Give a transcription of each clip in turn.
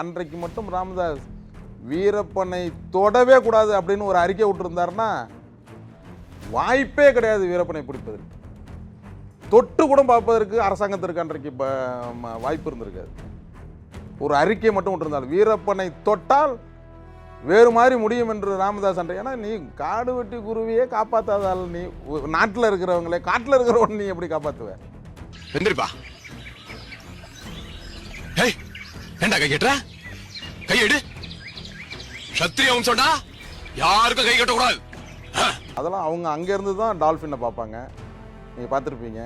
அன்றைக்கு மட்டும் ராமதாஸ் வீரப்பனை தொடவே கூடாது அப்படின்னு ஒரு அறிக்கை விட்டுருந்தாருன்னா வாய்ப்பே கிடையாது வீரப்பனை பிடிப்பதற்கு. தொட்டு கூட பார்ப்பதற்கு அரசாங்கத்திற்கு அன்றைக்கு வாய்ப்பு இருந்திருக்காது. ஒரு அறிக்கை மட்டும் விட்டுருந்தாள் வீரப்பனை தொட்டால் வேறு மாதிரி முடியும் என்று ராமதாஸ் அன்றை ஏன்னா நீ காடு வெட்டி குருவியே காப்பாற்றாதால் நீ நாட்டில் இருக்கிறவங்களே காட்டில் இருக்கிறவன் நீ எப்படி காப்பாற்றுவ எந்திரிப்பா. ஏண்டா கை கட்டுற? கை எடு. சத்திரிய வம்சம்டா யாருக்கும் கை கட்டக்கூடாது. அதெல்லாம் அவங்க அங்கேருந்து தான் டால்ஃபினை பார்ப்பாங்க. நீங்கள் பார்த்துருப்பீங்க.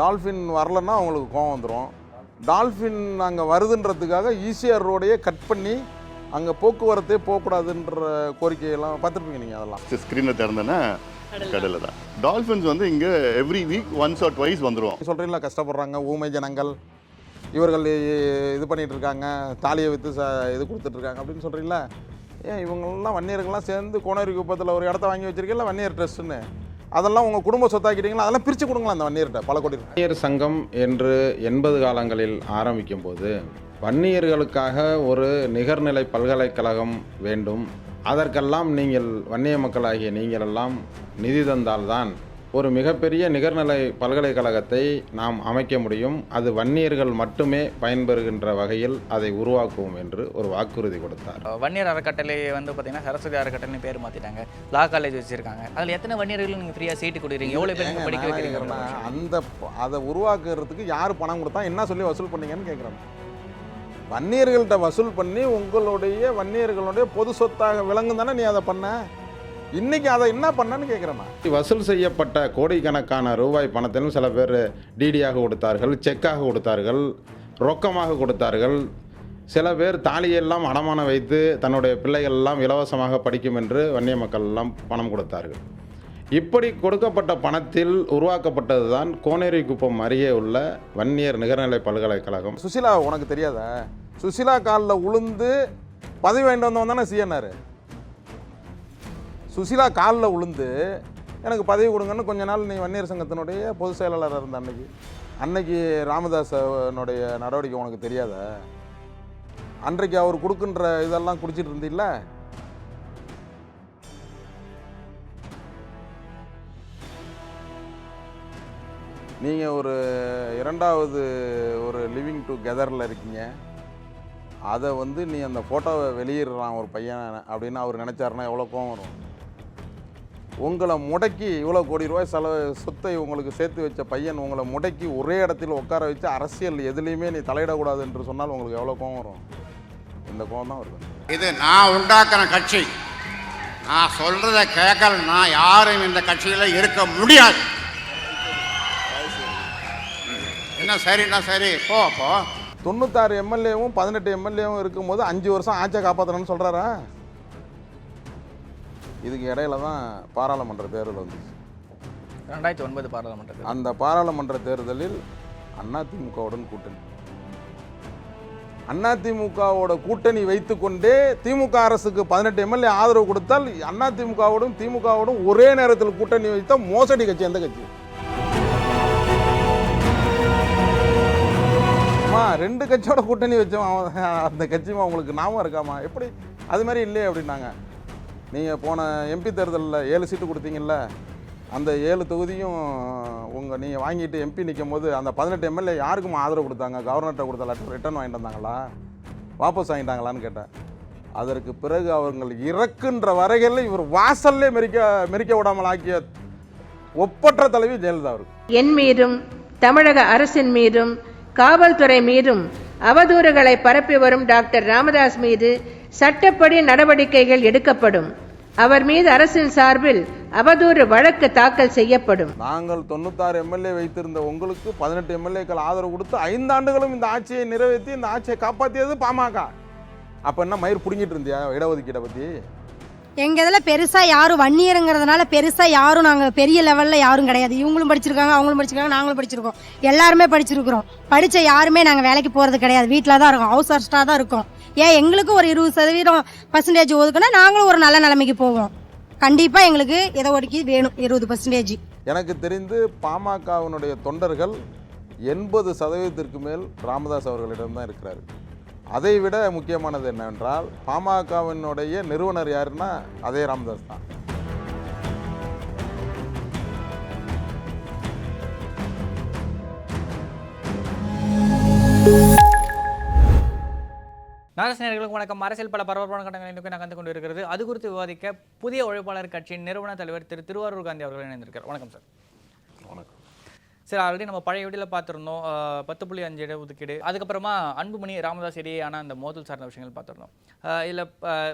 டால்ஃபின் வரலன்னா அவங்களுக்கு கோவம் வந்துடும் டால்ஃபின் அங்கே வருதுன்றதுக்காக ஈசிஆர் ரோடையே கட் பண்ணி அங்கே போக்குவரத்தே போகக்கூடாதுன்ற கோரிக்கையெல்லாம் பார்த்துருப்பீங்க நீங்கள் அதெல்லாம். ஸ்க்ரீனை திறந்தேன்னா கடலில் தான். டால்ஃபின்ஸ் வந்து இங்கே every week once or twice வந்துடும் சொல்கிறீங்களா கஷ்டப்படுறாங்க ஊமை ஜனங்கள். இவர்கள் இது பண்ணிகிட்டு இருக்காங்க தாலியை விற்று ச இது கொடுத்துட்ருக்காங்க அப்படின்னு சொல்கிறீங்களா ஏன் இவங்கெல்லாம் வன்னியர்கள்லாம் சேர்ந்து கோனேரி குப்பத்தில் ஒரு இடத்த வாங்கி வச்சிருக்கீங்களா வன்னியர் ட்ரஸ்ட்டுன்னு அதெல்லாம் உங்கள் குடும்ப சொத்தாக்கிட்டீங்களா அதெல்லாம் பிரித்து கொடுங்களா அந்த வன்னியர்கிட்ட பல கோடி வன்னியர் சங்கம் என்று எண்பது காலங்களில் ஆரம்பிக்கும் போது வன்னியர்களுக்காக ஒரு நிகர்நிலை பல்கலைக்கழகம் வேண்டும். அதற்கெல்லாம் நீங்கள் வன்னிய மக்களாகிய நீங்களெல்லாம் நிதி தந்தால்தான் ஒரு மிகப்பெரிய நிகர்நிலை பல்கலைக்கழகத்தை நாம் அமைக்க முடியும். அது வன்னியர்கள் மட்டுமே பயன்பெறுகின்ற வகையில் அதை உருவாக்குவோம் என்று ஒரு வாக்குறுதி கொடுத்தார். வன்னியர் அறக்கட்டளை வந்து பார்த்தீங்கன்னா சரஸ்வதி அறக்கட்டளை பேர் மாற்றிட்டாங்க லா காலேஜ் வச்சுருக்காங்க. அதில் எத்தனை வன்னியர்கள் நீங்கள் ஃப்ரீயாக சீட்டு கொடுக்குறீங்க? எவ்வளோ பேருக்கு படிக்க வைக்கிறீங்க? அந்த அதை உருவாக்குறதுக்கு யார் பணம் கொடுத்தா என்ன சொல்லி வசூல் பண்ணீங்கன்னு கேட்குறேன் வன்னியர்கள்ட்ட வசூல் பண்ணி உங்களுடைய வன்னியர்களுடைய பொது சொத்தாக விளங்கும் தானே நீ அதை பண்ண? இன்னைக்கு அதை என்ன பண்ணன்னு கேட்குறேன் வசூல் செய்யப்பட்ட கோடிக்கணக்கான ரூபாய் பணத்திலும் சில பேர் டிடியாக கொடுத்தார்கள் செக்காக கொடுத்தார்கள் ரொக்கமாக கொடுத்தார்கள். சில பேர் தாலியெல்லாம் அடமானம் வைத்து தன்னுடைய பிள்ளைகள் எல்லாம் இலவசமாக படிக்கும் என்று வன்னிய மக்கள் எல்லாம் பணம் கொடுத்தார்கள். இப்படி கொடுக்கப்பட்ட பணத்தில் உருவாக்கப்பட்டது தான் கோனேரி குப்பம் அருகே உள்ள வன்னியர் நிகர்நிலை பல்கலைக்கழகம். சுசிலா உனக்கு தெரியாதா? சுசிலா காலில் உளுந்து பதவி வாங்கிட்டு வந்தவன் தானே சிஎன்ஆர் சுசிலா காலில் உளுந்து எனக்கு பதவி கொடுங்கன்னு கொஞ்ச நாள் நீ வன்னியர் சங்கத்தினுடைய பொதுச் செயலாளராக இருந்த அன்னைக்கு. அன்னைக்கு ராமதாசனுடைய நடவடிக்கை உனக்கு தெரியாத? அன்றைக்கு அவர் கொடுக்குன்ற இதெல்லாம் குடிச்சிட்டு இருந்தில்ல? நீங்கள் ஒரு இரண்டாவது ஒரு லிவிங் டுகெதரில் இருக்கீங்க. அதை வந்து நீ அந்த ஃபோட்டோவை வெளியிடுறான் ஒரு பையன் அப்படின்னு அவர் நினச்சாருன்னா எவ்வளோ கோவம் வரும்? உங்களை முடக்கி இவ்வளோ கோடி ரூபாய் செலவு சொத்தை உங்களுக்கு சேர்த்து வச்ச பையன் உங்களை முடக்கி ஒரே இடத்தில் உட்கார வச்சு அரசியல் எதுலேயுமே நீ தலையிடக்கூடாது என்று சொன்னால் உங்களுக்கு எவ்வளோ கோவம் வரும்? இந்த கோவம் தான் வருது. இது நான் உண்டாக்குன கட்சி. நான் சொல்றத கேட்கலன்னா யாரும் இந்த கட்சியில இருக்க முடியாது. என்ன சரிண்ணா சரி? போ போ. தொண்ணூத்தாறு எம்எல்ஏவும் பதினெட்டு எம்எல்ஏவும் இருக்கும்போது அஞ்சு வருஷம் ஆட்சியை காப்பாற்றணும்னு சொல்கிறாரா இதுக்கு இடையில தான் பாராளுமன்ற தேர்தல் வந்துச்சு. ரெண்டாயிரத்தி ஒன்பது பாராளுமன்றத்தில் அந்த பாராளுமன்ற தேர்தலில் அதிமுகவுடன் கூட்டணி. அதிமுகவோட கூட்டணி வைத்துக்கொண்டே திமுக அரசுக்கு பதினெட்டு எம்எல்ஏ ஆதரவு கொடுத்தால் அதிமுகவோடும் திமுகவோடும் ஒரே நேரத்தில் கூட்டணி வைத்த மோசடி கட்சி எந்த கட்சி? ரெண்டு கட்சியோட கூட்டணி வச்சோம் அந்த கட்சிமா உங்களுக்கு ஞாபகம் இருக்காமா எப்படி? அது மாதிரி இல்லையே அப்படின்னாங்க. நீங்கள் போன எம்பி தேர்தலில் ஏழு சீட்டு கொடுத்தீங்கல்ல அந்த ஏழு தொகுதியும் உங்கள் நீங்கள் வாங்கிட்டு எம்பி நிற்கும் போது அந்த பதினெட்டு எம்எல்ஏ யாருக்கும் ஆதரவு கொடுத்தாங்க? கவர்னர்கிட்ட கொடுத்த லெட்டர் ரிட்டர்ன் வாங்கிட்டு வந்தாங்களா? வாபஸ் வாங்கிட்டாங்களான்னு கேட்டேன். அதற்கு பிறகு அவர்கள் இறக்குன்ற வரைகளில் இவர் வாசல்லே மெரிக்க மெரிக்க விடாமல் ஆக்கிய ஒப்பற்ற தலைவி ஜெயலலிதா அவருக்கு என் மீதும் தமிழக அரசின் மீதும் காவல்துறை மீதும் அவதூறுகளை பரப்பி வரும் டாக்டர் ராமதாஸ் மீது சட்டப்படி நடவடிக்கைகள் எடுக்கப்படும். அவர் மீது அரசின் சார்பில் அவதூறு வழக்கு தாக்கல் செய்யப்படும். நாங்கள் தொண்ணூத்தாறு எம்எல்ஏ வைத்திருந்த உங்களுக்கு பதினெட்டு எம்எல்ஏக்கள் ஆதரவு கொடுத்து ஐந்து ஆண்டுகளும் இந்த ஆட்சியை நிறைவேற்றி இந்த ஆட்சியை காப்பாற்றியது பாமக. அப்போ என்ன மயிர் பிடுங்கிட்டு இருந்தியா? இடஒதுக்கீட்டை பற்றி எங்க இதில் பெருசாக யாரும் வன்னியருங்கிறதுனால பெருசாக யாரும் நாங்கள் பெரிய லெவலில் யாரும் கிடையாது. இவங்களும் படிச்சிருக்காங்க அவங்களும் படிச்சிருக்காங்க நாங்களும் படிச்சிருக்கோம். எல்லாருமே படிச்சிருக்கிறோம். படித்த யாருமே நாங்கள் வேலைக்கு போகிறது கிடையாது. வீட்டில் தான் இருக்கோம். ஹவுஸ் அரெஸ்டாக தான் இருக்கோம். ஏன் எங்களுக்கும் ஒரு இருபது சதவீதம் பர்சன்டேஜ் ஒதுக்குனா நாங்களும் ஒரு நல்ல நிலைமைக்கு போவோம். கண்டிப்பாக எங்களுக்கு இதை ஒதுக்கி வேணும் இருபது பர்சன்டேஜ் எனக்கு தெரிந்து பாமகவினுடைய தொண்டர்கள் எண்பது சதவீதத்திற்கு மேல் ராமதாஸ் அவர்களிடம் தான் இருக்கிறார்கள். அதை விட முக்கியமானது என்னவென்றால் பாமகவினுடைய நிறுவனர் யாருன்னா அதே ராமதாஸ் தான். நாரசினர்களுக்கு வணக்கம். அரசியல் பல பரபரப்பான கட்டங்களை நோக்கி நகர்ந்து கொண்டு இருக்கிறது அது குறித்து விவாதிக்க புதிய உழைப்பாளர் கட்சியின் நிறுவன தலைவர் திரு திருவாரூர் காந்தி அவர்கள் இணைந்திருக்கிறார். வணக்கம் சார். சரி ஆல்ரெடி நம்ம பழைய வீடியோவில் பார்த்துருந்தோம். பத்து புள்ளி அஞ்சு இட ஒதுக்கீடு. அதுக்கப்புறமா அன்புமணி ராமதாஸ் இடையேயான அந்த மோதல் சார்ந்த விஷயங்கள் பார்த்துருந்தோம். இதில்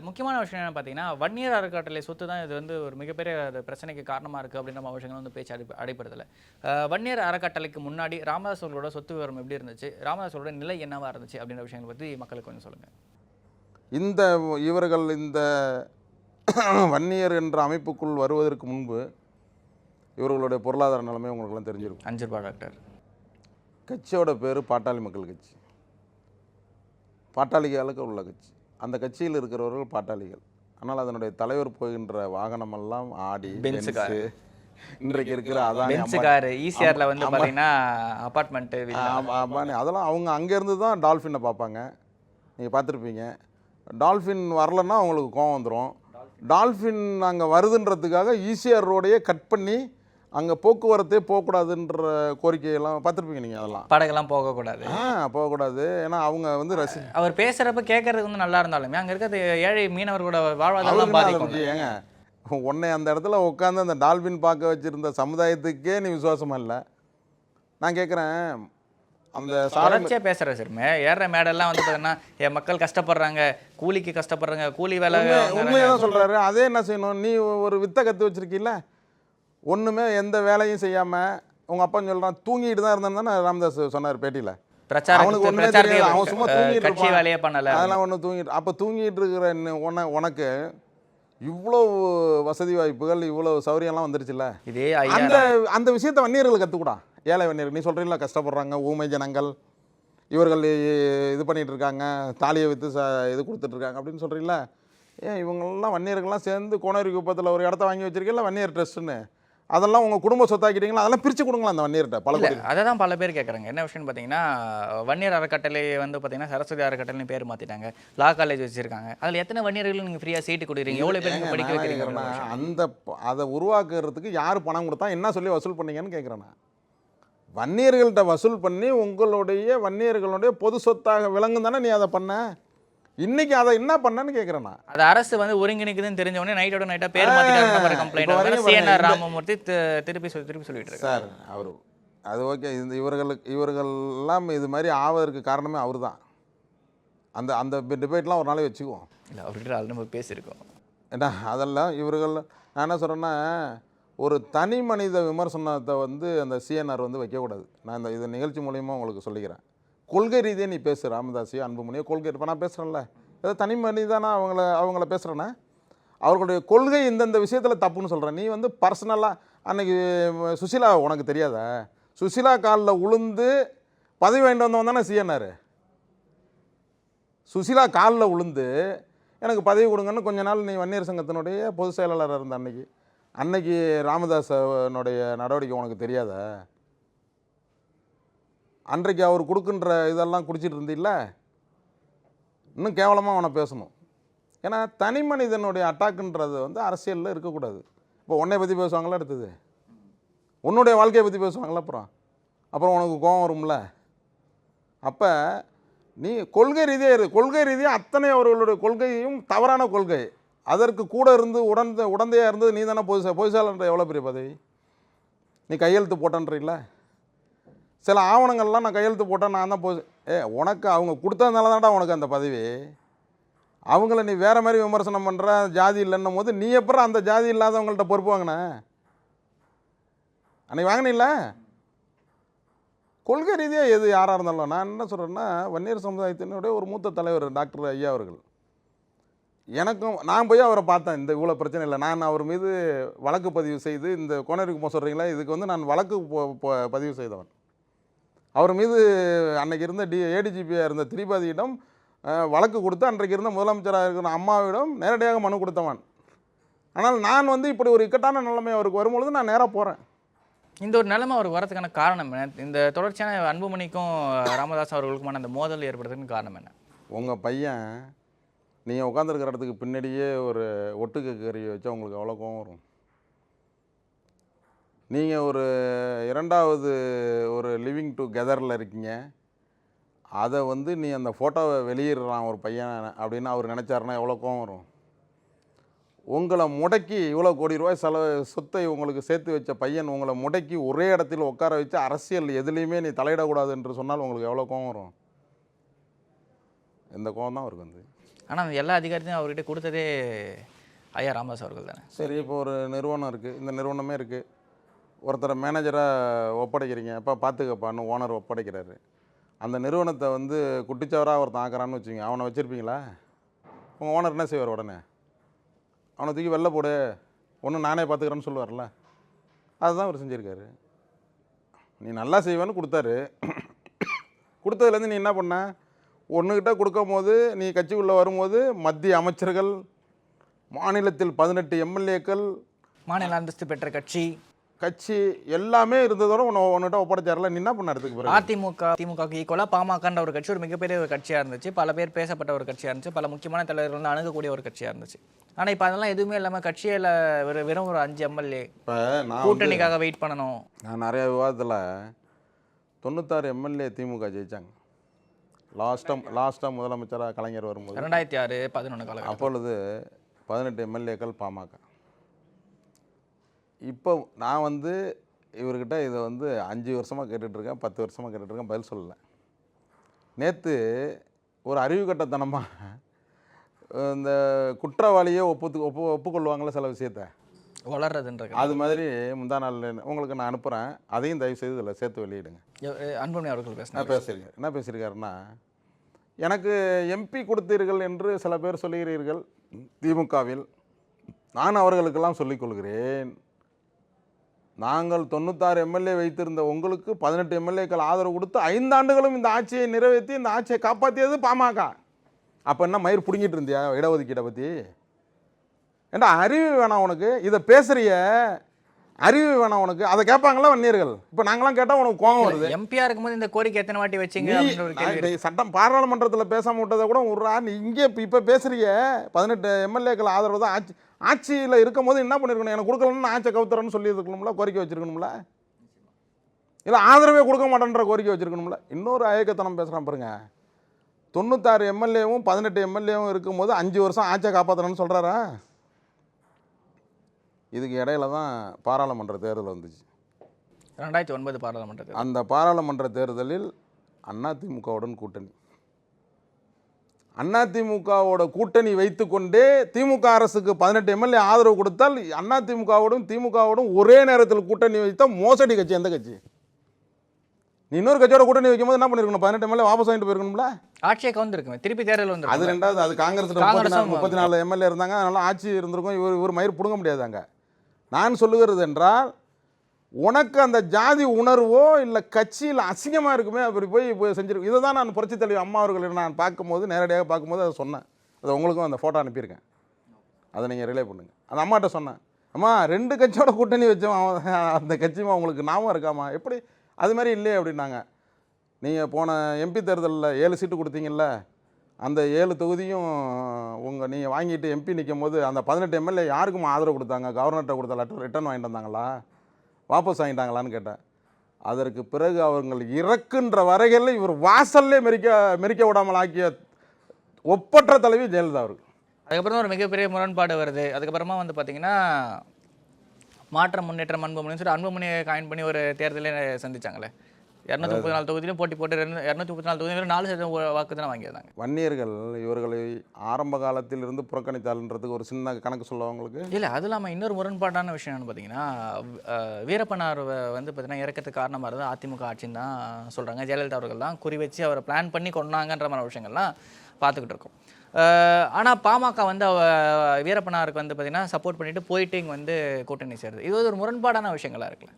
முக்கியமான விஷயம் என்ன பார்த்தீங்கன்னா வன்னியர் அறக்கட்டளை சொத்து தான் இது வந்து ஒரு மிகப்பெரிய ஒரு பிரச்சனைக்கு காரணமாக இருக்குது அப்படின்ற மாதிரி விஷயங்கள் வந்து பேச்சு அடி அடிப்படுதில்லை வன்னியர் அறக்கட்டளைக்கு முன்னாடி ராமதாஸ் அவர்களோட சொத்து விவரம் எப்படி இருந்துச்சு? ராமதாஸ் அவரோட நிலை என்னவாக இருந்துச்சு அப்படின்ற விஷயங்களை பற்றி மக்களுக்கு கொஞ்சம் சொல்லுங்கள் இந்த இவர்கள் இந்த வன்னியர் என்ற அமைப்புக்குள் வருவதற்கு முன்பு இவர்களுடைய பொருளாதார நிலைமை உங்களுக்கெல்லாம் தெரிஞ்சிருக்கும். அஞ்சு ரூபாய் டாக்டர். கட்சியோட பேர் பாட்டாளி மக்கள் கட்சி. பாட்டாளிகளுக்கு உள்ள கட்சி. அந்த கட்சியில் இருக்கிறவர்கள் பாட்டாளிகள். ஆனால் அதனுடைய தலைவர் போகின்ற வாகனமெல்லாம் ஆடி பென்ஸ் இன்றைக்கு இருக்கிற அதானி பென்ஸ் அம்பானி- கார் ஈசிஆரில் வந்து பார்த்தீங்கன்னா அப்பார்ட்மெண்ட்டு ஆமா, அம்பானி அதெல்லாம் அவங்க அங்கேருந்து தான் டால்ஃபினை பார்ப்பாங்க. நீங்கள் பார்த்துருப்பீங்க. டால்ஃபின் வரலன்னா அவங்களுக்கு கோவம் வந்துடும் டால்ஃபின் அங்கே வருதுன்றதுக்காக ஈசிஆர் ரோடையே கட் பண்ணி அங்கே போக்குவரத்தே போகக்கூடாதுன்ற கோரிக்கையெல்லாம் பார்த்துருப்பீங்க நீங்கள் அதெல்லாம். படகெல்லாம் போகக்கூடாது. ஆ போகக்கூடாது. ஏன்னா அவங்க வந்து ரசி அவர் பேசுறப்ப கேட்கறதுக்கு வந்து நல்லா இருந்தாலுமே அங்க இருக்கிறது ஏழை மீனவர்களோட வாழ்வாதாரம் பாதிக்கும். ஏங்க? உன்னை அந்த இடத்துல உட்காந்து அந்த டால்பின் பார்க்க வச்சிருந்த சமுதாயத்துக்கே நீ விசுவாசமா இல்லை? நான் கேட்குறேன் அந்த சாலை தொடர்ச்சியா பேசுற சார் ஏற மேடெல்லாம் வந்து பார்த்தீங்கன்னா என் மக்கள் கஷ்டப்படுறாங்க கூலிக்கு கஷ்டப்படுறாங்க கூலி வேலை உண்மையாக தான் சொல்கிறாரு அதே என்ன செய்யணும்? நீ ஒரு வித்தை கற்று வச்சிருக்கீல்ல? ஒன்றுமே எந்த வேலையும் செய்யாமல் உங்கள் அப்பா சொல்கிறான் தூங்கிட்டு தான் இருந்தான்னு தானே ராமதாஸ் சொன்னார் பேட்டியில். அவனுக்கு ஒண்ணுமே தெரியாது. அவன் சும்மா தூங்கிட்டு இருப்பான். அதெல்லாம் ஒன்று தூங்கிட்டு அப்போ தூங்கிட்டு இருக்கிற உன உனக்கு இவ்வளோ வசதி வாய்ப்புகள் இவ்வளோ சௌரியம்லாம் வந்துருச்சுல்ல? இதே அந்த அந்த விஷயத்தை வன்னியர்கள் கற்றுக்கூடா ஏழை வன்னியர்கள் நீ சொல்கிறீங்களா கஷ்டப்படுறாங்க ஊமை ஜனங்கள் இவர்கள் இது பண்ணிட்டு இருக்காங்க தாலியை விற்று ச இது கொடுத்துட்ருக்காங்க அப்படின்னு சொல்கிறீங்களா ஏன் இவங்கெல்லாம் வன்னியர்கள்லாம் சேர்ந்து கோனேரி குப்பத்தில் ஒரு இடத்த வாங்கி வச்சிருக்கீங்களா வன்னியர் ட்ரஸ்ட்டுன்னு அதெல்லாம் உங்கள் குடும்ப சொத்தாக்கிட்டீங்களா? அதெல்லாம் பிரித்து கொடுங்களா அந்த வன்னியர்கிட்ட பல அதை தான் பல பேர் கேட்குறாங்க என்ன விஷயம்னு பார்த்தீங்கன்னா வன்னியர் அறக்கட்டளை வந்து பார்த்தீங்கன்னா சரஸ்வதி அறக்கட்டளைன்னு பேர் மாற்றிட்டாங்க லா காலேஜ் வச்சிருக்காங்க. அதில் எத்தனை வன்னியர்கள் நீங்கள் ஃப்ரீயாக சீட்டு கொடுக்குறீங்க? எவ்வளோ பேர் ஏங்க, படிக்க வைக்கிறீங்க. அந்த அதை உருவாக்குறதுக்கு யார் பணம் கொடுத்தா என்ன சொல்லி வசூல் பண்ணீங்கன்னு கேட்குறேன் வன்னியர்கள்ட்ட வசூல் பண்ணி உங்களுடைய வன்னியர்களுடைய பொது சொத்தாக விளங்கும் தானே நீ அதை பண்ண? இன்னைக்கு அதை என்ன பண்ணன்னு கேட்குறேன் நான். அது அரசு வந்து ஒருங்கிணைக்குதுன்னு தெரிஞ்ச உடனே நைட்டோட நைட்டா பேர் மாத்திட்டாங்க கம்ப்ளைண்ட் சிஎன்ஆர் ராமமூர்த்தி திருப்பி சொல்லி திருப்பி சொல்லிட்டு இருக்காரு. சார் அவர் அது ஓகே இந்த இவர்களுக்கு இவர்கள் எல்லாம் இது மாதிரி ஆவதற்கு காரணமே அவர் தான் அந்த அந்த டிபேட்லாம் ஒரு நாளே வச்சுக்குவோம். இல்லை அவர்கிட்ட ஆல்ரெடி நம்ம பேசியிருக்கோம். ஏன்னா அதெல்லாம் இவர்கள் நான் என்ன சொல்கிறேன்னா ஒரு தனி மனித விமர்சனத்தை வந்து அந்த சிஎன்ஆர் வந்து வைக்கக்கூடாது. நான் இந்த இது நிகழ்ச்சி மூலியமாக உங்களுக்கு சொல்லிக்கிறேன். கொள்கை ரீதியாக நீ பேசு ராமதாசியோ அன்புமணியோ கொள்கை இப்போ நான் பேசுகிறேன்ல ஏதோ தனி தானே அவங்கள அவங்கள பேசுகிறேன்னா அவர்களுடைய கொள்கை இந்தந்த விஷயத்தில் தப்புன்னு சொல்கிறேன் நீ வந்து பர்சனலாக அன்னைக்கு சுஷிலா உனக்கு தெரியாதா? சுஷிலா காலில் உளுந்து பதவி வாங்கிட்டு வந்தவன் தானே சிஎன்ஆர் சுஷிலா காலில் உளுந்து எனக்கு பதவி கொடுங்கன்னு கொஞ்ச நாள் நீ வன்னியர் சங்கத்தினுடைய பொதுச் செயலாளராக இருந்த அன்னைக்கு. அன்னைக்கு ராமதாசனுடைய நடவடிக்கை உனக்கு தெரியாதா? அன்றைக்கு அவர் கொடுக்குன்ற இதெல்லாம் குடிச்சிட்டு இருந்தீல்ல? இன்னும் கேவலமாக அவனை பேசணும். ஏன்னா தனி மனிதனுடைய அட்டாக்குன்றது வந்து அரசியலில் இருக்கக்கூடாது. இப்போ உன்னை பற்றி பேசுவாங்களா அடுத்தது? உன்னுடைய வாழ்க்கையை பற்றி பேசுவாங்களா அப்புறம்? அப்புறம் உனக்கு கோபம் வரும்ல? அப்போ நீ கொள்கை ரீதியாக இரு. கொள்கை ரீதியாக அத்தனை அவர்களுடைய கொள்கையும் தவறான கொள்கை. அதற்கு கூட இருந்து உடந்த உடந்தையாக இருந்தது நீ தானே பொது பொதுசாலன்ற எவ்வளோ பெரிய பதவி? நீ கையெழுத்து போட்டன்றீங்களா சில ஆவணங்கள்லாம் நான் கையெழுத்து போட்டால் நான் தான் போ ஏ உனக்கு அவங்க கொடுத்ததுனால தான்டா உனக்கு அந்த பதவி. அவங்கள நீ வேறு மாதிரி விமர்சனம் பண்ணுற ஜாதி இல்லைன்னும் போது நீ எப்பறம் அந்த ஜாதி இல்லாதவங்கள்ட்ட பொறுப்பு வாங்கின? அன்னைக்கு வாங்கினில்ல? கொள்கை ரீதியாக எது யாராக இருந்தாலும் நான் என்ன சொல்கிறேன்னா வன்னியர் சமுதாயத்தினுடைய ஒரு மூத்த தலைவர் டாக்டர் ஐயா அவர்கள். எனக்கும் நான் போய் அவரை பார்த்தேன் இந்த இவ்வளோ பிரச்சனை இல்லை. நான் அவர் மீது வழக்கு பதிவு செய்து இந்த கோனருக்கு போக சொல்கிறீங்களா இதுக்கு வந்து நான் வழக்கு போ- பதிவு செய்தவன். அவர் மீது அன்னைக்கு இருந்த டி ஏடிஜிபியாக இருந்த திரிபாதியிடம் வழக்கு கொடுத்து அன்றைக்கு இருந்த முதலமைச்சராக இருக்கிற அம்மாவிடம் நேரடியாக மனு கொடுத்தவன். ஆனால் நான் வந்து இப்படி ஒரு இக்கட்டான நிலைமை அவருக்கு வரும்பொழுது நான் நேராக போகிறேன் இந்த ஒரு நிலைமை அவருக்கு வரதுக்கான காரணம் என்ன? இந்த தொடர்ச்சியான அன்புமணிக்கும் ராமதாஸ் அவர்களுக்குமான அந்த மோதல் ஏற்படுறதுக்கு காரணம் என்ன? உங்கள் பையன் நீங்கள் உட்காந்துருக்கிற இடத்துக்கு பின்னாடியே ஒரு ஒட்டுக்கு கறி வச்சா உங்களுக்கு எவ்வளோ கோவம் வரும்? நீங்கள் ஒரு இரண்டாவது ஒரு லிவிங் டுகெதரில் இருக்கீங்க. அதை வந்து நீ அந்த ஃபோட்டோவை வெளியிடுறான் ஒரு பையன் அப்படின்னு அவர் நினச்சாருன்னா எவ்வளோ கோவம் வரும்? உங்களை முடக்கி இவ்வளோ கோடி ரூபாய் செலவு சொத்தை உங்களுக்கு சேர்த்து வச்ச பையன் உங்களை முடக்கி ஒரே இடத்துல உட்கார வச்சு அரசியல் எதுலேயுமே நீ தலையிடக்கூடாது என்று சொன்னால் உங்களுக்கு எவ்வளோ கோவம் வரும்? இந்த கோவம் தான் அவருக்கு வந்து? ஆனால் எல்லா அதிகாரத்தையும் அவர்கிட்ட கொடுத்ததே ஐயா ராமதாஸ் அவர்கள் தானே? சரி இப்போ ஒரு நிறுவனம் இருக்குது இந்த நிறுவனமே இருக்குது ஒருத்தரை மேனேஜராக ஒப்படைக்கிறீங்க. அப்போ பார்த்துக்கப்பான்னு ஓனர் ஒப்படைக்கிறாரு. அந்த நிறுவனத்தை வந்து குட்டிச்சவராக ஒருத்தன் ஆக்குறான்னு வச்சுங்க அவனை வச்சுருப்பீங்களா? உங்கள் ஓனர் என்ன செய்வார் உடனே? அவனை தூக்கி வெளில போடு. ஒன்று நானே பார்த்துக்கிறேன்னு சொல்லுவார்ல. அதுதான் அவர் செஞ்சுருக்காரு. நீ நல்லா செய்வேன்னு கொடுத்தாரு. கொடுத்ததுலேருந்து நீ என்ன பண்ண? ஒன்றுக்கிட்ட கொடுக்கும் போது நீ கட்சிக்குள்ளே வரும்போது மத்திய அமைச்சர்கள் மாநிலத்தில் பதினெட்டு எம்எல்ஏக்கள் மாநில அந்தஸ்து பெற்ற கட்சி கட்சி எல்லாமே இருந்ததோட உன்னை உன்னிட்ட ஒப்படைச்சார்ல. நீ என்ன பண்ண இடத்துக்கு பிறகு? அதிமுக திமுகவுக்கு ஈக்குவலாக பாமகன்ற ஒரு கட்சி ஒரு மிகப்பெரிய ஒரு கட்சியாக இருந்துச்சு. பல பேர் பேசப்பட்ட ஒரு கட்சியாக இருந்துச்சு. பல முக்கியமான தலைவர்கள் வந்து அணுகக்கூடிய ஒரு கட்சியாக இருந்துச்சு. ஆனால் இப்போ அதெல்லாம் எதுவுமே இல்லாமல் கட்சியில் வெறும் வெறும் ஒரு அஞ்சு எம்எல்ஏ இப்போ நான் கூட்டணிக்காக வெயிட் பண்ணணும். நான் நிறைய விவாதத்தில் தொண்ணூத்தாறு எம்எல்ஏ திமுக ஜெயிச்சாங்க. லாஸ்ட்டாக லாஸ்ட்டாக முதலமைச்சராக கலைஞர் வரும்போது ரெண்டாயிரத்தி ஆறு பதினொன்று காலகட்டம் அப்பொழுது பதினெட்டு எம்எல்ஏக்கள் பாமக. இப்போ நான் வந்து இவர்கிட்ட இதை வந்து அஞ்சு வருஷமாக கேட்டுட்ருக்கேன் பத்து வருஷமாக கேட்டுட்ருக்கேன் பதில் சொல்லலை. நேற்று ஒரு அறிவு கட்டத்தனமாக இந்த குற்றவாளியே ஒப்புத்து ஒப்பு ஒப்புக்கொள்வாங்களே சில விஷயத்த. வளர்றதுன்ற அது மாதிரி முந்தா நாள் உங்களுக்கு நான் அனுப்புகிறேன் அதையும் தயவு செய்து இதில் சேர்த்து வெளியிடுங்க. அன்புமணி அவர்கள் பேசினார். பேசுறீங்க என்ன பேசியிருக்காருன்னா எனக்கு எம்பி கொடுத்தீர்கள் என்று சில பேர் சொல்லுகிறீர்கள். திமுகவில் நான் அவர்களுக்கெல்லாம் சொல்லிக் கொள்கிறேன். நாங்கள் தொண்ணூத்தாறு எம்எல்ஏ வைத்திருந்த உங்களுக்கு பதினெட்டு எம்எல்ஏக்கள் ஆதரவு கொடுத்து ஐந்தாண்டுகளும் இந்த ஆட்சியை நிறைவேற்றி இந்த ஆட்சியை காப்பாற்றியது பாமக. அப்போ என்ன மயிர் பிடுங்கிட்டு இருந்தியா இடஒதுக்கீட்டை பற்றி ஏண்டா அறிவு வேணாம் உனக்கு. இதை பேசுறிய. அறிவு வேணாம் உனக்கு. அதை கேட்பாங்களா வன்னியர்கள். இப்போ நாங்களாம் கேட்டால் உனக்கு கோவம் வருது. எம்பியா இருக்கும்போது இந்த கோரிக்கை எத்தனை வாட்டி வச்சீங்க சட்டம் பாராளுமன்றத்தில் பேசாம விட்டதை கூட ஒரு நீ இங்கே இப்போ இப்போ பேசுறிய. பதினெட்டு எம்எல்ஏக்கள் ஆதரவு தான் ஆட்சி. ஆட்சியில் இருக்கும் போது என்ன பண்ணிருக்கணும்? எனக்கு கொடுக்கலன்னு ஆட்சியை கவுத்துறேன்னு சொல்லி இருக்கணும்ல? கோரிக்கை வச்சிருக்கணும்ல? இல்லை ஆதரவே கொடுக்க மாட்டேன்ற கோரிக்கை வச்சிருக்கணும்ல? இன்னொரு அயக்கத்தனம் பேசுகிறான் பாருங்க. தொண்ணூத்தாறு எம்எல்ஏவும் பதினெட்டு எம்எல்ஏவும் இருக்கும்போது அஞ்சு வருஷம் ஆட்சியை காப்பாற்றணும்னு சொல்கிறாரா இதுக்கு இடையில தான் பாராளுமன்ற தேர்தல் வந்துச்சு. ரெண்டாயிரத்தி ஒன்பது பாராளுமன்றத்தில் அந்த பாராளுமன்ற தேர்தலில் அதிமுகவுடன் கூட்டணி. அதிமுகவோட கூட்டணி வைத்துக்கொண்டே திமுக அரசுக்கு பதினெட்டு எம்எல்ஏ ஆதரவு கொடுத்தால் அதிமுகவோடும் திமுகவோடும் ஒரே நேரத்தில் கூட்டணி வைத்த மோசடி கட்சி எந்த கட்சி? நீ இன்னொரு கட்சியோட கூட்டணி வைக்கும்போது என்ன பண்ணிருக்கணும்? பதினெட்டு எம்எல்ஏ வாபஸ் வாங்கிட்டு போயிருக்கணும்ல? ஆட்சியை கவுந்திருக்குமே திருப்பி தேர்தல் வந்து அது ரெண்டாவது அது காங்கிரஸ் முப்பத்தி நாலு எம்எல்ஏ இருந்தாங்க. அதனால ஆட்சி இருந்திருக்கும் இவர் இவர் மயிர் பிடுங்க முடியாது அங்க. நான் சொல்லுகிறது என்றால் உனக்கு அந்த ஜாதி உணர்வோ இல்லை கட்சியில் அசிங்கமாக இருக்குமே அப்படி போய் போய் செஞ்சிருக்கு இதை தான் நான் புரட்சி தலைவி அம்மா அவர்களை நான் பார்க்கும்போது நேரடியாக பார்க்கும்போது அதை சொன்னேன். அதை உங்களுக்கும் அந்த ஃபோட்டோ அனுப்பியிருக்கேன். அதை நீங்கள் ரிலே பண்ணுங்கள் அந்த அம்மாட்ட சொன்னேன். அம்மா ரெண்டு கட்சியோட கூட்டணி வச்சோம் அவன் அந்த கட்சியுமா உங்களுக்கு ஞாபகம் இருக்காமா? எப்படி? அது மாதிரி இல்லையே அப்படின்னாங்க. நீங்கள் போன எம்பி தேர்தலில் ஏழு சீட்டு கொடுத்தீங்கல்ல அந்த ஏழு தொகுதியும் உங்கள் நீங்கள் வாங்கிட்டு எம்பி நிற்கும் போது அந்த பதினெட்டு எம்எல்ஏ யாருக்கும் ஆதரவு கொடுத்தாங்க? கவர்னர்கிட்ட கொடுத்த லெட்டர் ரிட்டர்ன் வாங்கிட்டு வந்தாங்களா? வாபஸ் வாங்கிட்டாங்களான்னு கேட்டேன். அதற்கு பிறகு அவர்கள் இறக்குன்ற வரைகளில் இவர் வாசல்லே மெரிக்க மெரிக்க விடாமல் ஆக்கிய ஒப்பற்ற தலைவி ஜெயலலிதா அவர்கள். அதுக்கப்புறம் தான் ஒரு மிகப்பெரிய முரண்பாடு வருது. அதுக்கப்புறமா வந்து பார்த்திங்கன்னா மாற்றம் முன்னேற்றம் அன்புமணின்னு சொல்லி அன்புமணியை காயின் பண்ணி ஒரு தேர்தலே சந்திச்சாங்களே. இரநூத்தி முப்பத்தி நாலு தொகுதியிலும் போட்டி போட்டு இரநூத்தி முப்பத்தி நாலு தொகுதியிலும் நாலு சதவீதம் வாக்கு தானே வாங்கியிருந்தாங்க வன்னியர்கள் இவர்களை ஆரம்ப காலத்தில் இருந்து புறக்கணித்தாள்ன்றதுக்கு ஒரு சின்ன கணக்கு சொல்ல உங்களுக்கு? இல்லை அது இல்லாமல் இன்னொரு முரண்பாடான விஷயம் என்னன்னு பார்த்தீங்கன்னா வீரப்பனார் வந்து பார்த்தீங்கன்னா இறக்கத்துக்கு காரணமாக இருந்தது. அதிமுக ஆட்சின்னு தான் சொல்கிறாங்க ஜெயலலிதா அவர்கள் தான் குறி வச்சு அவரை பிளான் பண்ணி கொண்டாங்கன்ற மாதிரி விஷயங்கள்லாம் பார்த்துக்கிட்டு இருக்கோம். ஆனால் பாமக வந்து அவ வீரப்பனாருக்கு வந்து பார்த்தீங்கன்னா சப்போர்ட் பண்ணிட்டு போயிட்டு இங்கே வந்து கூட்டணி சேருது. இது ஒரு முரண்பாடான விஷயங்களா இருக்குல்ல?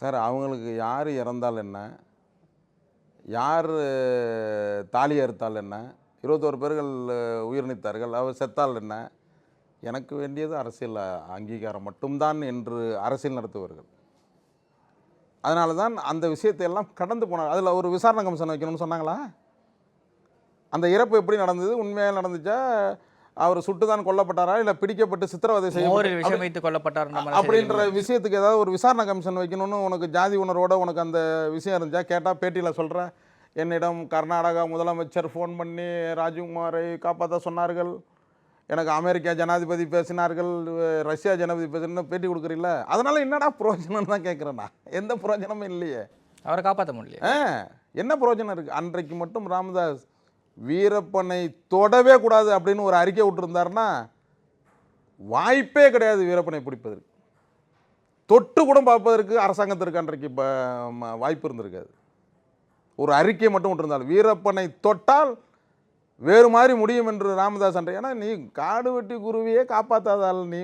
சார் அவங்களுக்கு யார் இறந்தால் என்ன? யார் தாலி அறுத்தால் என்ன? இருபத்தோரு பேர்கள் உயிர்நீத்தார்கள் அவர் செத்தால் என்ன? எனக்கு வேண்டியது அரசியல் அங்கீகாரம் மட்டும்தான் என்று அரசியல் நடத்துவார்கள் அதனால தான் அந்த விஷயத்தை எல்லாம் கடந்து போனார். அதில் ஒரு விசாரணை கமிஷன் வைக்கணும்னு சொன்னாங்களா? அந்த இறப்பு எப்படி நடந்தது? உண்மையாக நடந்துச்சா? அவர் சுட்டுதான் கொல்லப்பட்டாரா இல்லை பிடிக்கப்பட்டு சித்திரவதை விஷம் வைத்து கொல்லப்பட்டார் அப்படின்ற விஷயத்துக்கு ஏதாவது ஒரு விசாரணை கமிஷன் வைக்கணும்னு உனக்கு ஜாதி உணர்வோட உனக்கு அந்த விஷயம் இருந்துச்சா? கேட்டால் பேட்டியில் சொல்கிறேன் என்னிடம் கர்நாடகா முதலமைச்சர் ஃபோன் பண்ணி ராஜ்குமாரை காப்பாற்ற சொன்னார்கள். எனக்கு அமெரிக்கா ஜனாதிபதி பேசினார்கள். ரஷ்யா ஜனாதிபதி பேசினா பேட்டி கொடுக்குறீல்ல? அதனால என்னடா பிரயோஜனம் தான் கேட்குறேன் நான். எந்த பிரயோஜனமும் இல்லையே. அவரை காப்பாற்ற முடியல ஆ என்ன பிரயோஜனம் இருக்குது அன்றைக்கு மட்டும் ராமதாஸ் வீரப்பனை தொடவே கூடாது அப்படின்னு ஒரு அறிக்கை விட்டுருந்தாருன்னா வாய்ப்பே கிடையாது வீரப்பனை பிடிப்பதற்கு. தொட்டு கூட பார்ப்பதற்கு அரசாங்கத்திற்கு அன்றைக்கு இப்போ வாய்ப்பு இருந்திருக்காது. ஒரு அறிக்கை மட்டும் விட்டுருந்தால் வீரப்பனை தொட்டால் வேறு மாதிரி முடியும் என்று ராமதாஸ் அன்றை ஏன்னா நீ காடு வெட்டி குருவியே காப்பாற்றாதால் நீ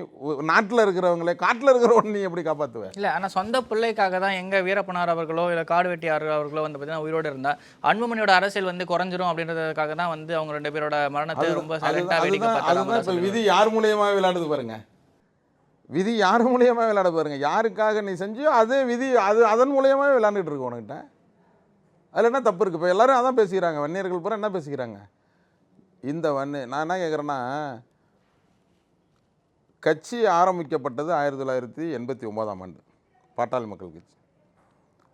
நாட்டில் இருக்கிறவங்களே காட்டில் இருக்கிறவன் நீ எப்படி காப்பாற்றுவ இல்ல ஆனா சொந்த பிள்ளைக்காக தான் எங்க வீரப்பனார் அவர்களோ இல்ல காடு வெட்டியார் அவர்களோ வந்து பார்த்தீங்கன்னா உயிரோடு இருந்தா அன்புமணியோட அரசியல் வந்து குறைஞ்சிரும் அப்படின்றதுக்காக தான் வந்து அவங்க ரெண்டு பேரோட மரணத்தை ரொம்ப அதுதான் இப்போ விதி யார் மூலியமா விளையாடுது பாருங்க. விதி யார் மூலியமா விளையாட பாருங்க. யாருக்காக நீ செஞ்சியோ அதே விதி அது அதன் மூலியமா விளையாண்டுட்டு இருக்கு உனக்கிட்ட. அதில் என்ன தப்பு இருக்குது இப்போ எல்லாரும் அதான் பேசிக்கிறாங்க. வன்னியர்கள் பூரா என்ன பேசிக்கிறாங்க? இந்த வன்னி நான் என்ன கேட்குறேன்னா கட்சி ஆரம்பிக்கப்பட்டது ஆயிரத்தி தொள்ளாயிரத்தி எண்பத்தி ஒன்பதாம் ஆண்டு. பாட்டாளி மக்கள் கட்சி.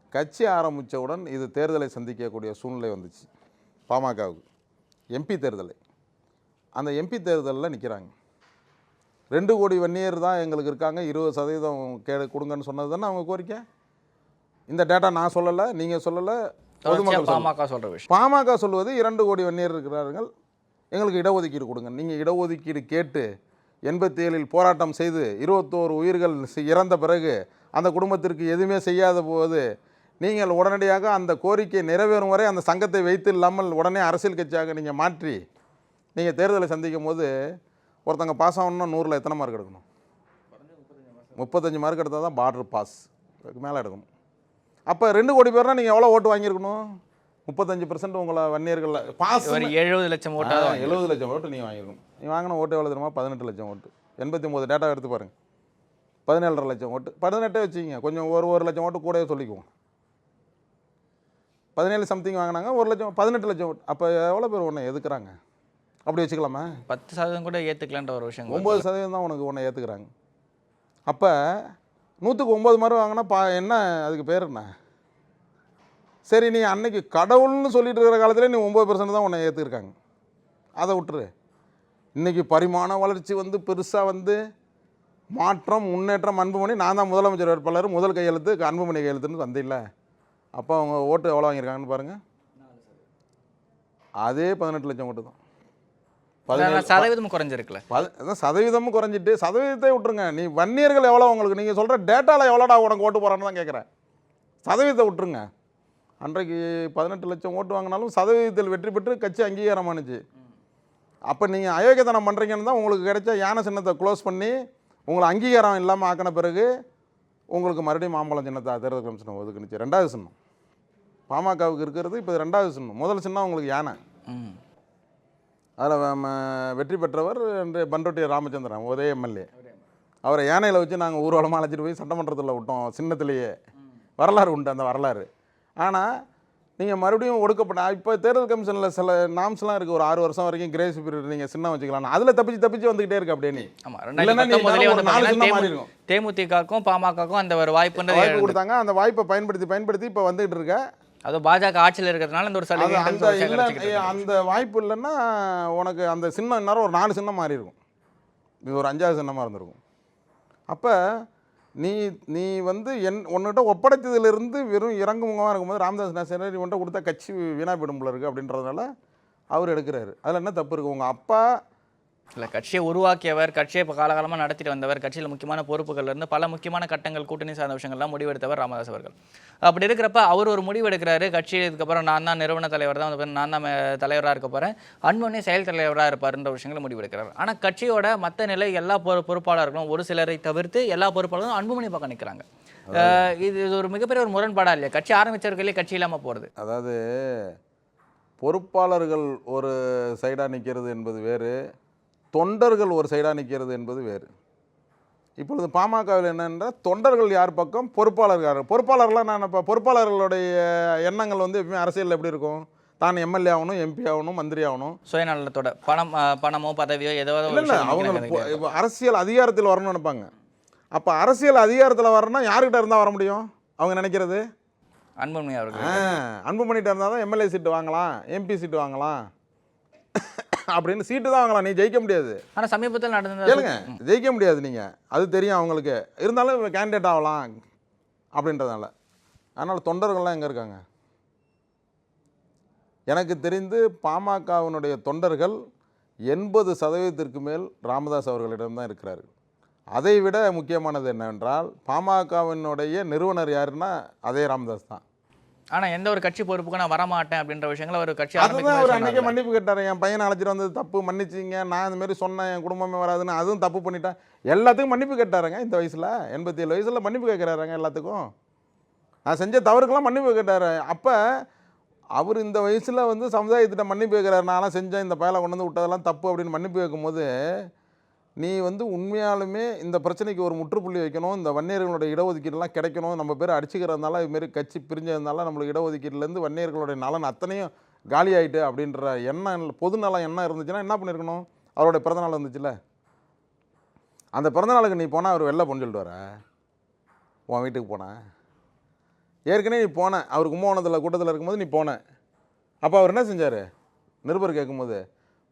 கட்சி ஆரம்பித்தவுடன் இது தேர்தலை சந்திக்கக்கூடிய சூழ்நிலை வந்துச்சு. பாமகவுக்கு. எம்பி தேர்தலை. அந்த எம்பி தேர்தலில் நிற்கிறாங்க ரெண்டு கோடி வன்னியர் தான் எங்களுக்கு இருக்காங்க. இருபது சதவீதம் கே கொடுங்கன்னு சொன்னது தானே அவங்க கோரிக்கை? இந்த டேட்டா நான் சொல்லலை நீங்கள் சொல்லலை பொதுமக்கள். பாமக சொல்ற விஷயம். பாமக சொல்வது இரண்டு கோடி வன்னியர் இருக்கிறார்கள். எங்களுக்கு இடஒதுக்கீடு கொடுங்க. நீங்கள் இடஒதுக்கீடு கேட்டு எண்பத்தி ஏழில் போராட்டம் செய்து இருபத்தோரு உயிர்கள் இறந்த பிறகு அந்த குடும்பத்திற்கு எதுவுமே செய்யாத போது நீங்கள் உடனடியாக அந்த கோரிக்கை நிறைவேறும் வரை அந்த சங்கத்தை வைத்து இல்லாமல் உடனே அரசியல் கட்சியாக நீங்கள் மாற்றி நீங்கள் தேர்தலை சந்திக்கும் போது ஒருத்தங்க பாஸ் ஆகணும்னா நூறில் எத்தனை மார்க் எடுக்கணும்? முப்பத்தஞ்சு மார்க் எடுத்தால் தான் பார்டர் பாஸ் அதுக்கு மேலே எடுக்கணும். அப்போ ரெண்டு கோடி பேர்னால் நீங்கள் எவ்வளோ ஓட்டு வாங்கியிருக்கணும்? முப்பத்தஞ்சு பர்சன்ட் உங்களை வன்னியர்கள் பாஸ் ஒரு எழுபது லட்சம் ஓட்டாவது எழுபது லட்சம் ஓட்டு நீங்கள் வாங்கியிருக்கணும் நீ வாங்கின ஓட்டு எவ்வளோ தெரியுமா? பதினெட்டு லட்சம் ஓட்டு. எண்பத்தி ஒம்பது டேட்டா எடுத்து பாருங்க. பதினேழரை லட்சம் ஓட்டு. பதினெட்டே வச்சுக்கிங்க. கொஞ்சம் ஒரு ஒரு லட்சம் ஓட்டு கூடவே சொல்லிக்குவோம். பதினேழு சம்திங் வாங்கினாங்க ஒரு லட்சம் பதினெட்டு லட்சம் ஓட்டு. அப்போ எவ்வளோ பேர் உன்னை எதுக்குறாங்க? அப்படி வச்சுக்கலாமா? பத்து சதவீதம் கூட ஏத்துக்கலன்ற ஒரு விஷயம் ஒம்பது சதவீதம் தான் உனக்கு உன்னை ஏற்றுக்கிறாங்க அப்போ நூற்றுக்கு ஒம்பது மார்க் வாங்கினா பா என்ன அதுக்கு பேர் என்ன? சரி நீ அன்னைக்கு கடவுள்னு சொல்லிட்டு இருக்கிற காலத்துல நீ ஒம்பது பர்சன்ட் தான் உன்னை ஏற்றுருக்காங்க அதை விட்டுரு. இன்னைக்கு பரிமாண வளர்ச்சி வந்து பெருசாக வந்து மாற்றம் முன்னேற்றம் அன்புமணி நான் தான் முதலமைச்சர் வேட்பாளர். முதல் கையெழுத்து அன்புமணி கையெழுத்துன்னு வந்தில்ல அப்போ அவங்க ஓட்டு எவ்வளோ வாங்கியிருக்காங்கன்னு பாருங்கள் அதே பதினெட்டு லட்சம் ஓட்டு தான். பதினேழு சதவீதம் குறைஞ்சிருக்குல்ல அதான் சதவீதமும் குறைஞ்சிட்டு சதவீதத்தை விட்டுருங்க. நீ வன்னியர்கள் எவ்வளோ? உங்களுக்கு நீங்கள் சொல்கிற டேட்டாவில் எவ்வளோடா உனக்கு ஓட்டு போகிறான்னு தான் கேட்குறேன். சதவீதத்தை விட்டுருங்க. அன்றைக்கு பதினெட்டு லட்சம் ஓட்டு வாங்கினாலும் சதவீதத்தில் வெற்றி பெற்று கட்சி அங்கீகாரமானுச்சு அப்போ நீங்கள் அயோக்கியத்தனம் பண்ணுறீங்கன்னு தான் உங்களுக்கு கிடைச்ச யானை சின்னத்தை க்ளோஸ் பண்ணி உங்களை அங்கீகாரம் இல்லாமல் ஆக்கின பிறகு உங்களுக்கு மறுபடியும் மாம்பழம் சின்னத்தை தேர்தல் கமிஷன் ஒதுக்குனுச்சு. ரெண்டாவது சின்னம். பாமகவுக்கு இருக்கிறது இப்போ ரெண்டாவது சின்னம். முதல் சின்னம் உங்களுக்கு யானை. அதில் வெற்றி பெற்றவர் என்று பண்ருட்டி ராமச்சந்திரன் ஒரே எம்எல்ஏ. அவரை யானையில் வச்சு நாங்கள் ஊர்வலமாக அழைச்சிட்டு போய் சட்டமன்றத்தில் விட்டோம் சின்னத்திலேயே. வரலாறு உண்டு அந்த வரலாறு. ஆனால் நீங்கள் மறுபடியும் ஒடுக்கப்பட்ட இப்போ தேர்தல் கமிஷனில் சில நாம்ஸ்லாம் இருக்குது ஒரு ஆறு வருஷம் வரைக்கும் கிரேஸ் பீரியட் நீங்கள் சின்ன வச்சுக்கலாம் அதில் தப்பிச்சு தப்பிச்சு வந்துக்கிட்டே இருக்கு அப்படியே நீ. ஆமா இல்லைன்னா நீ ரெண்டாயிரத்தி ஒரு நாலு சின்னம் மாறி வந்து இருக்கும். தேமுதிகக்கும் பாமகக்கும் அந்த ஒரு வாய்ப்புன்றது வாய்ப்பு கொடுத்தாங்க. அந்த வாய்ப்பை பயன்படுத்தி பயன்படுத்தி இப்போ வந்துகிட்டு இருக்க. அது பாஜக ஆட்சியில் இருக்கிறதுனால இந்த ஒரு சலுகை அந்த இல்லை அந்த வாய்ப்பு இல்லைன்னா உனக்கு அந்த சின்னம் நேரம் ஒரு நாலு சின்னம் மாறி இருக்கும் இது ஒரு அஞ்சாவது சின்னமாக இருந்திருக்கும். அப்போ நீ நீ வந்து என் உன்னிட்ட ஒப்படைத்ததுலேருந்து வெறும் இறங்குமுகமாக இருக்கும்போது ராமதாஸ் நாசரி உன்ட்ட கொடுத்தா கட்சி வீணா போயிடும் போல இருக்குது அப்படின்றதுனால அவர் எடுக்கிறாரு. அதில் என்ன தப்பு இருக்குது உங்கள் அப்பா இல்லை கட்சியை உருவாக்கியவர் கட்சியை இப்போ காலகாலமாக நடத்திட்டு வந்தவர் கட்சியில் முக்கியமான பொறுப்புகள்ல இருந்து பல முக்கியமான கட்டங்கள் கூட்டணி சார்ந்த விஷயங்கள்லாம் முடிவெடுத்தவர் ராமதாஸ் அவர்கள். அப்படி இருக்கிறப்ப அவர் ஒரு முடிவு எடுக்கிறாரு கட்சி இதுக்கப்புறம் நான் தான் நிறுவன தலைவர் தான் நான் தான் தலைவராக இருக்க போகிறேன் அன்புமணி செயல் தலைவராக இருப்பாருன்ற விஷயங்களை முடிவெடுக்கிறார் ஆனால் கட்சியோட மற்ற நிலை எல்லா பொறு பொறுப்பாளர்களும் ஒரு சிலரை தவிர்த்து எல்லா பொறுப்பாளர்களும் அன்புமணி பக்கம் நிற்கிறாங்க இது ஒரு மிகப்பெரிய ஒரு முரண்பாடா இல்லையா? கட்சி ஆரம்பிச்சவர்களே கட்சி இல்லாமல் போகிறது அதாவது பொறுப்பாளர்கள் ஒரு சைடாக நிற்கிறது என்பது வேறு. தொண்டர்கள் ஒரு சைடாக நிற்கிறது என்பது வேறு. இப்பொழுது பாமகவில் என்னென்றால் தொண்டர்கள் யார் பக்கம்? பொறுப்பாளர் யார்? பொறுப்பாளர்லாம் நான் இப்போ பொறுப்பாளர்களுடைய எண்ணங்கள் வந்து எப்பவுமே அரசியலில் எப்படி இருக்கும்? தான் எம்எல்ஏ ஆகணும் எம்பி ஆகணும் மந்திரி ஆகணும். சுயநலத்தோட பணம் பணமோ பதவியோ ஏதோ ஒரு இல்லை அவங்க அரசியல் அதிகாரத்தில் வரணும்னு நினைப்பாங்க. அப்போ அரசியல் அதிகாரத்தில் வரணும்னா யாருக்கிட்ட இருந்தால் வர முடியும்? அவங்க நினைக்கிறது? அன்புமணி அவர்கள். அன்புமணிகிட்ட இருந்தால் தான் எம்எல்ஏ சீட்டு வாங்கலாம் எம்பி சீட்டு வாங்கலாம். அப்படின்னு சீட்டு தான் வாங்கலாம். நீ ஜெயிக்க முடியாது. ஆனா சமீபத்தில் நடந்த கேளுங்க. ஜெயிக்க முடியாது நீங்கள் அது தெரியும் அவங்களுக்கு. இருந்தாலும் கேண்டிடேட் ஆகலாம் அப்படின்றதால அதனால் தொண்டர்கள்லாம் எங்கே இருக்காங்க? எனக்கு தெரிந்து பாமகவினுடைய தொண்டர்கள் எண்பது சதவீதத்திற்கு மேல் ராமதாஸ் அவர்களிடம் தான் இருக்கிறார்கள். அதை விட முக்கியமானது என்னவென்றால் பாமகவினுடைய நிறுவனர் யாருன்னா அதே ராமதாஸ் தான். ஆனா எந்த ஒரு கட்சி பொறுப்புக்கு நான் வரமாட்டேன் அப்படின்ற விஷயங்களை ஒரு கட்சி அதுதான் அவர் அன்றைக்கே மன்னிப்பு கேட்டார். என் பையனை அழைச்சிட்டு வந்தது தப்பு மன்னிச்சிங்க. நான் இந்த மாதிரி சொன்னேன் என் குடும்பமே வராதுன்னு அதுவும் தப்பு பண்ணிட்டேன். எல்லாத்துக்கும் மன்னிப்பு கேட்டாருங்க இந்த வயசில். எண்பத்தி ஏழு வயசில் மன்னிப்பு கேட்குறாருங்க எல்லாத்துக்கும். நான் செஞ்ச தவறுக்கெல்லாம் மன்னிப்பு கேட்டார். அப்போ அவர் இந்த வயசில் வந்து சமுதாயத்திட்ட மன்னிப்பு கேட்குறாரு நான்லாம் செஞ்சேன் இந்த பயலை கொண்டு வந்து விட்டதெல்லாம் தப்பு அப்படின்னு மன்னிப்பு கேட்கும்போது நீ வந்து உண்மையாலுமே இந்த பிரச்சனைக்கு ஒரு முற்றுப்புள்ளி வைக்கணும். இந்த வன்னியர்களுடைய இடஒதுக்கீடுலாம் கிடைக்கணும். நம்ம பேர் அடிச்சுக்கிறதுனால இதுமாரி கட்சி பிரிஞ்சதுனால நம்மளுக்கு இடஒதுக்கீடுலேருந்து வன்னியர்களுடைய நலன் அத்தனையும் காலி ஆயிட்டு அப்படின்ற எண்ணம் பொது நலம் எண்ணம் இருந்துச்சுன்னா என்ன பண்ணியிருக்கணும்? அவருடைய பிறந்தநாள் வந்துச்சுல்ல. அந்த பிறந்தநாளுக்கு நீ போனால் அவர் வெளில பொண்ணு சொல்லிட்டு வர உன் வீட்டுக்கு போனேன் ஏற்கனவே நீ போனேன் அவர் கும்பகோணத்தில் கூட்டத்தில் இருக்கும்போது நீ போன. அப்போ அவர் என்ன செஞ்சார்? நிருபர் கேட்கும்போது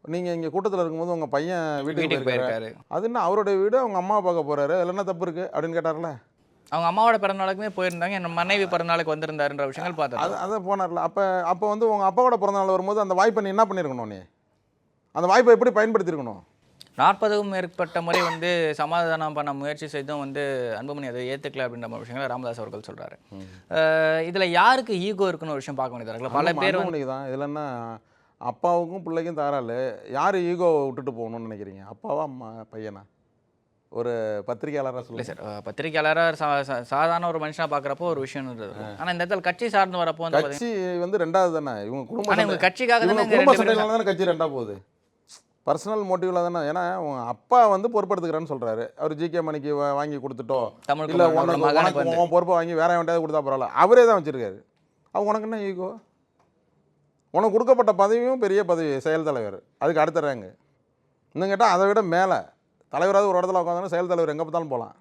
நீங்கள் இங்கே கூட்டத்தில் இருக்கும்போது உங்கள் பையன் வீட்டுக்கு போயிருக்காரு. அது என்ன அவருடைய வீடு அவங்க அம்மா பார்க்க போறாரு? அதில் என்ன தப்பு இருக்கு? அப்படின்னு கேட்டார்ல. அவங்க அம்மாவோட பிறந்தநாளுக்குமே போயிருந்தாங்க. என் மனைவி பிறந்தநாளுக்கு வந்திருந்தாருன்ற விஷயங்கள் பார்த்தோம். அது அதை போனார்ல. அப்போ அப்போ வந்து உங்கள் அப்பாவோட பிறந்தநாள் வரும்போது அந்த வாய்ப்பை நீ என்ன பண்ணியிருக்கணும் நீ? அந்த வாய்ப்பை எப்படி பயன்படுத்தியிருக்கணும் நாற்பதுக்கும் மேற்பட்ட முறை வந்து சமாதானம் பண்ண முயற்சி செய்தும் வந்து அன்புமணி அதை ஏத்துக்கல அப்படின்ற விஷயங்களை ராமதாஸ் அவர்கள் சொல்றாரு. அஹ் இதுல யாருக்கு ஈகோ இருக்குன்னு ஒரு விஷயம் பார்க்க வேண்டியதா இருக்குல்ல? பல பேர் தான். இதில் என்ன அப்பாவுக்கும் பிள்ளைக்கும் தாராளு. யார் ஈகோ விட்டுட்டு போகணும்னு நினைக்கிறீங்க? அப்பாவா அம்மா பையனா? ஒரு பத்திரிகையாளராக இல்லை சொல்லுங்க. சார் பத்திரிகையாளராக சா சாதாரண ஒரு மனுஷனா பார்க்குறப்போ ஒரு விஷயம் இருந்தது. ஆனால் இந்த இடத்துல கட்சி சார்ந்து வரப்போ வந்து கட்சி வந்து ரெண்டாவது தானே? இவங்க குடும்ப ஆனால் இவங்க கட்சிக்காக குடும்ப சண்டையில தானே கட்சி ரெண்டா போகுது. பர்சனல் மோட்டிவ்ல தானே. ஏன்னா உங்க அப்பா வந்து பொறுப்படுத்துக்கிறேன்னு சொல்றாரு. அவர் ஜி கே மணிக்கு வாங்கி கொடுத்துட்டோம் தமிழ் இல்ல உனக்கு பொறுப்பை வாங்கி வேற எவன்டாவது கொடுத்தா பரவாயில்ல. அவரே தான் வச்சிருக்காரு. அவ உனக்கு என்ன ஈகோ? உனக்கு கொடுக்கப்பட்ட பதவியும் பெரிய பதவி செயல் தலைவர். அதுக்கு அடுத்த ரேங்கு இன்னும் கேட்டால் அதை விட மேலே. தலைவராவது ஒரு இடத்துல உட்காந்தாலும் செயல் தலைவர் எங்கே பார்த்தாலும் போகலாம்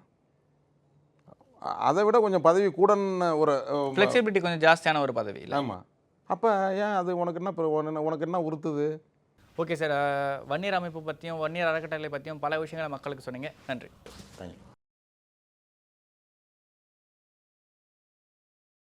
அதை விட கொஞ்சம் பதவி கூடன்னு ஒரு ஃப்ளெக்சிபிலிட்டி கொஞ்சம் ஜாஸ்தியான ஒரு பதவி ஆமாம் அப்போ ஏன் அது உனக்கு என்ன உனக்கு என்ன உறுத்துது? ஓகே சார் வன்னியர் அமைப்பு பற்றியும் வன்னியர் அறக்கட்டளை பற்றியும் பல விஷயங்களை மக்களுக்கு சொன்னீங்க. நன்றி. தேங்க்யூ